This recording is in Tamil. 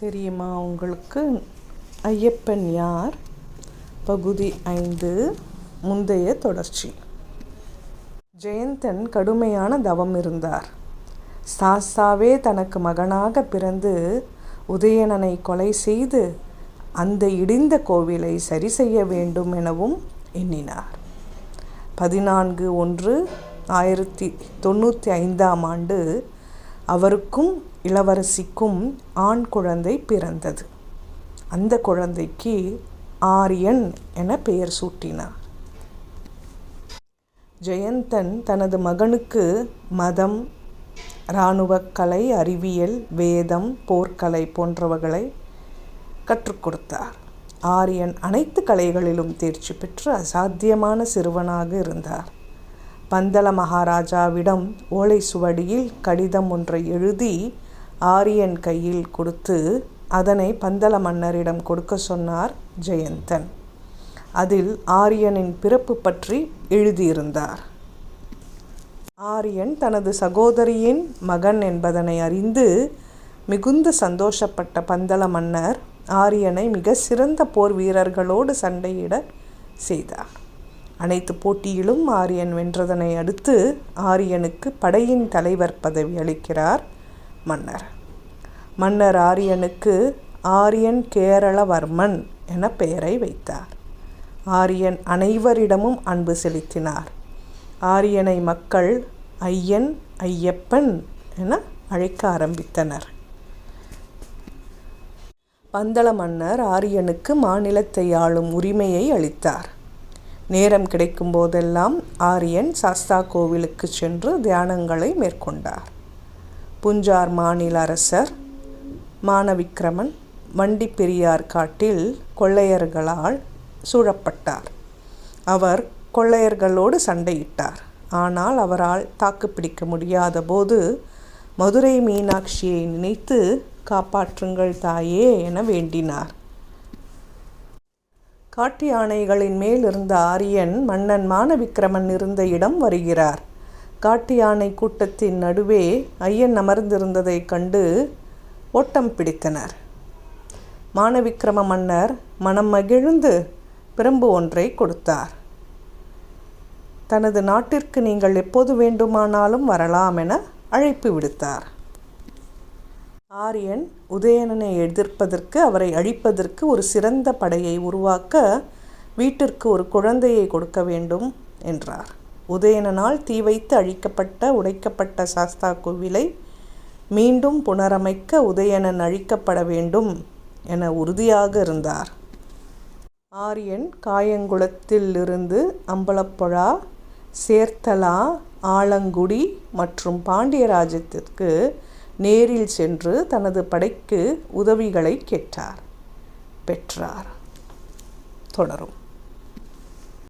தெரியுமா உங்களுக்கு? ஐயப்பன் யார்? பகுதி ஐந்து முந்தைய தொடர்ச்சி. ஜெயந்தன் கடுமையான தவம் இருந்தார். சாஸ்தாவே தனக்கு மகனாக பிறந்து உதயணனை கொலை செய்து அந்த இடிந்த கோவிலை சரி செய்ய வேண்டும் எனவும் எண்ணினார். பதினான்கு ஒன்று ஆயிரத்தி தொண்ணூற்றி ஐந்தாம் ஆண்டு அவருக்கும் இளவரசிக்கும் ஆண் குழந்தை பிறந்தது. அந்த குழந்தைக்கு ஆரியன் என பெயர் சூட்டினார். ஜெயந்தன் தனது மகனுக்கு மதம் இராணுவக்கலை அறிவியல் வேதம் போர்க்கலை போன்றவர்களை கற்றுக் கொடுத்தார். ஆரியன் அனைத்து கலைகளிலும் தேர்ச்சி பெற்று அசாத்தியமான சிறுவனாக இருந்தார். பந்தள மகாராஜாவிடம் ஓலை சுவடியில் கடிதம் ஒன்றை எழுதி ஆரியன் கையில் கொடுத்து அதனை பந்தல மன்னரிடம் கொடுக்க சொன்னார் ஜெயந்தன். அதில் ஆரியனின் பிறப்பு பற்றி எழுதியிருந்தார். ஆரியன் தனது சகோதரியின் மகன் என்பதனை அறிந்து மிகுந்த சந்தோஷப்பட்ட பந்தல மன்னர் ஆரியனை மிக சிறந்த போர் வீரர்களோடு சண்டையிட செய்தார். அனைத்து போட்டியிலும் ஆரியன் வென்றதனை அடுத்து ஆரியனுக்கு படையின் தலைவர் பதவி அளிக்கிறார். மன்னர். மன்னர் ஆரியனுக்கு ஆரியன் கேரளவர்மன் என பெயரை வைத்தார். ஆரியன் அனைவரிடமும் அன்பு செலுத்தினார். ஆரியனை மக்கள் ஐயன் ஐயப்பன் என அழைக்க ஆரம்பித்தனர். பந்தள மன்னர் ஆரியனுக்கு மாநிலத்தை ஆளும் உரிமையை அளித்தார். நேரம் கிடைக்கும் போதெல்லாம் ஆரியன் சாஸ்தா கோவிலுக்கு சென்று தியானங்களை மேற்கொண்டார். புஞ்சார் மாநில அரசர் மானவிக்கிரமன் வண்டி பெரியார் காட்டில் கொள்ளையர்களால் சூழப்பட்டார். அவர் கொள்ளையர்களோடு சண்டையிட்டார். ஆனால் அவரால் தாக்குப்பிடிக்க முடியாத போது மதுரை மீனாட்சியை நினைத்து காப்பாற்றுங்கள் தாயே என வேண்டினார். காட்டு யானைகளின் மேல் இருந்த ஆரியன் மன்னன் மானவிக்கிரமன் இருந்த இடம் வருகிறார். காட்டு யானை கூட்டத்தின் நடுவே ஐயன் அமர்ந்திருந்ததைக் கண்டு ஓட்டம் பிடித்தனர். மானவிக்கிரம மன்னர் மனம் மகிழ்ந்து பிரம்பு ஒன்றை கொடுத்தார். தனது நாட்டிற்கு நீங்கள் எப்போது வேண்டுமானாலும் வரலாம் என அழைப்பு விடுத்தார். ஆரியன் உதயணனை எதிர்ப்பதற்கு அவரை அழிப்பதற்கு ஒரு சிறந்த படையை உருவாக்க வீட்டிற்கு ஒரு குழந்தையை கொடுக்க வேண்டும் என்றார். உதயணனால் தீ வைத்து அழிக்கப்பட்ட உடைக்கப்பட்ட சாஸ்தா கோவிலை மீண்டும் புனரமைக்க உதயணன் அழிக்கப்பட வேண்டும் என உறுதியாக இருந்தார். ஆரியன் காயங்குளத்திலிருந்து அம்பலப்புழா சேர்த்தலா ஆலங்குடி மற்றும் பாண்டியராஜ்யத்திற்கு நேரில் சென்று தனது படைக்கு உதவிகளை கேட்டார். பெற்றார். தொடரும்.